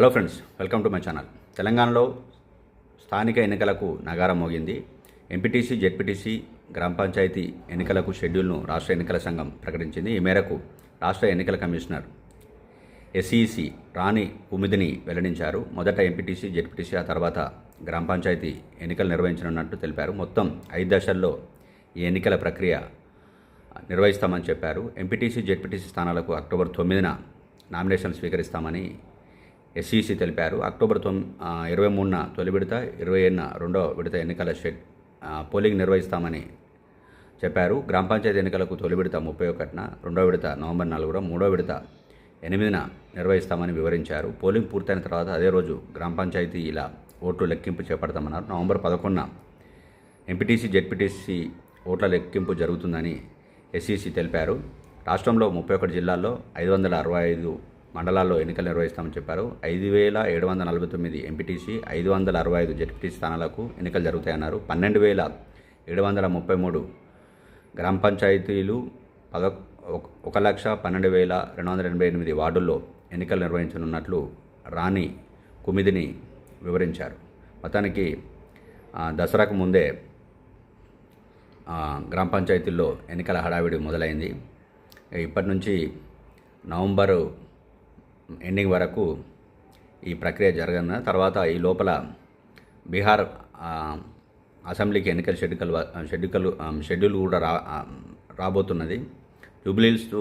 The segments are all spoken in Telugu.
Hello friends welcome to my channel. తెలంగాణలో స్థానిక ఎన్నికలకు నగారం మోగింది. ఎంపీటీసీ జెడ్పీటీసీ గ్రామ పంచాయతీ ఎన్నికలకు షెడ్యూల్ను రాష్ట్ర ఎన్నికల సంఘం ప్రకటించింది. ఈ మేరకు రాష్ట్ర ఎన్నికల కమిషనర్ ఎస్ఈసి రాణి ఉమిదిని వెల్లడించారు. మొదట ఎంపీటీసీ జెడ్పీటీసీ ఆ తర్వాత గ్రామ పంచాయతీ ఎన్నికలు నిర్వహించనున్నట్టు తెలిపారు. మొత్తం ఐదు దశల్లో ఈ ఎన్నికల ప్రక్రియ నిర్వహిస్తామని చెప్పారు. ఎంపీటీసీ జెడ్పీటీసీ స్థానాలకు అక్టోబర్ తొమ్మిదిన నామినేషన్ స్వీకరిస్తామని ఎస్ఈసి తెలిపారు. అక్టోబర్ తొమ్ ఇరవై మూడున తొలి విడత ఇరవై ఏడున రెండో విడత ఎన్నికల షెడ్ పోలింగ్ నిర్వహిస్తామని చెప్పారు. గ్రామ పంచాయతీ ఎన్నికలకు తొలి విడత ముప్పై ఒకటిన రెండో విడత నవంబర్ నాలుగున మూడో విడత ఎనిమిదిన నిర్వహిస్తామని వివరించారు. పోలింగ్ పూర్తయిన తర్వాత అదే రోజు గ్రామ ఇలా ఓట్లు లెక్కింపు చేపడతామన్నారు. నవంబర్ పదకొండున ఎంపీటీసీ జెడ్పీటీసీ ఓట్ల లెక్కింపు జరుగుతుందని ఎస్ఈసి తెలిపారు. రాష్ట్రంలో ముప్పై ఒకటి జిల్లాల్లో ఐదు వందల అరవై ఐదు మండలాల్లో ఎన్నికలు నిర్వహిస్తామని చెప్పారు. ఐదు వేల ఏడు వందల నలభై తొమ్మిది ఎంపీటీసీ ఐదు వందల అరవై ఐదు జెడ్పీటీసీ స్థానాలకు ఎన్నికలు జరుగుతాయన్నారు. పన్నెండు వేల ఏడు వందల ముప్పై మూడు గ్రామ పంచాయతీలు పద ఒక- లక్ష పన్నెండు వేల రెండు వందల ఎనభై ఎనిమిది వార్డుల్లో ఎన్నికలు నిర్వహించనున్నట్లు రాణి కుమిదిని వివరించారు. మొత్తానికి దసరాకు ముందే గ్రామ పంచాయతీల్లో ఎన్నికల హడావిడి మొదలైంది. ఇప్పటి నుంచి నవంబరు ఎండింగ్ వరకు ఈ ప్రక్రియ జరగన తర్వాత ఈ లోపల బీహార్ అసెంబ్లీకి ఎన్నికల షెడ్యూల్ షెడ్యూల్ షెడ్యూల్ కూడా రా రాబోతున్నది. జూబ్లీల్స్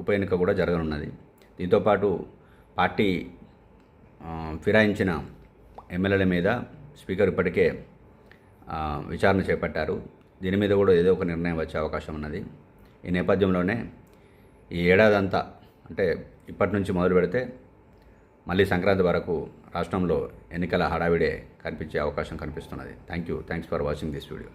ఉప ఎన్నిక కూడా జరగనున్నది. దీంతోపాటు పార్టీ ఫిరాయించిన ఎమ్మెల్యేల మీద స్పీకర్ ఇప్పటికే విచారణ చేపట్టారు. దీని మీద కూడా ఏదో ఒక నిర్ణయం వచ్చే అవకాశం ఉన్నది. ఈ నేపథ్యంలోనే ఈ ఏడాదంతా అంటే ఇప్పటి నుంచి మొదలు పెడితే మళ్ళీ సంక్రాంతి వరకు రాష్ట్రంలో ఎన్నికల హడావిడే కనిపించే అవకాశం కనిపిస్తున్నది. Thank you thanks for watching this video